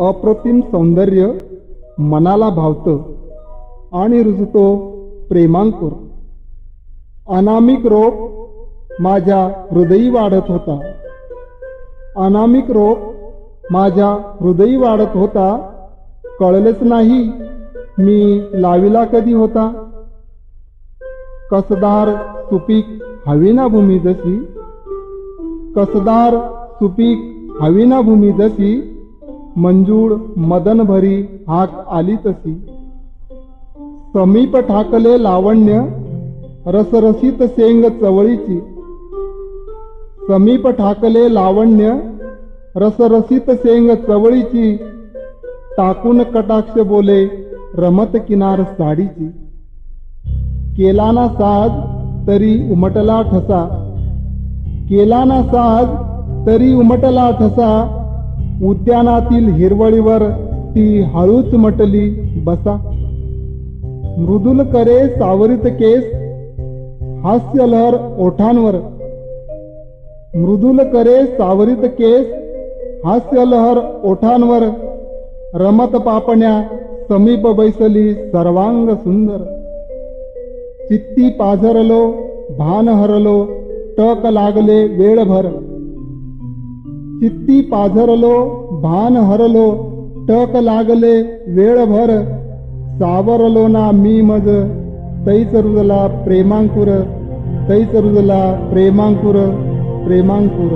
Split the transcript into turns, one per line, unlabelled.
अप्रतिम सौंदर्य मनाला भावतं आणि रुजतो प्रेमांकुर. अनामिक रोप माझ्या हृदयी वाढत होता. अनामिक रोप माझ्या हृदयी वाढत होता. कळलेच नाही मी लाविला कधी होता. कसदार सुपीक हवीना भूमी जशी. कसदार सुपीक हवीना भूमी जशी. मंजूळ मदन भरी हाक आली तशी. समीप ठाकले लावण्य रसरसित सेंग चवळीची. समीप ठाकले लावण्य रसरसित सेंग चवळीची. टाकून कटाक्ष बोले रमत किनार साडीची. केला ना साज तरी उमटला ठसा. केला ना साज तरी उमटला ठसा. उद्यानातील हिरवळीवर ती हळूच मटली बसा. मृदुल करे सावरित केस हास्य लहर ओठांवर. मृदुल करे सावरित केस हास्य लहर ओठांवर. रमत पापण्या समीप बैसली सर्वांग सुंदर. चित्ती पाझरलो भान हरलो टक लागले वेळभर. चित्ती पाझरलो भान हरलो टक लागले वेळभर. सावरलो ना मी मज तैच रुजला प्रेमांकुर तैच रुजला प्रेमांकुर प्रेमांकुर.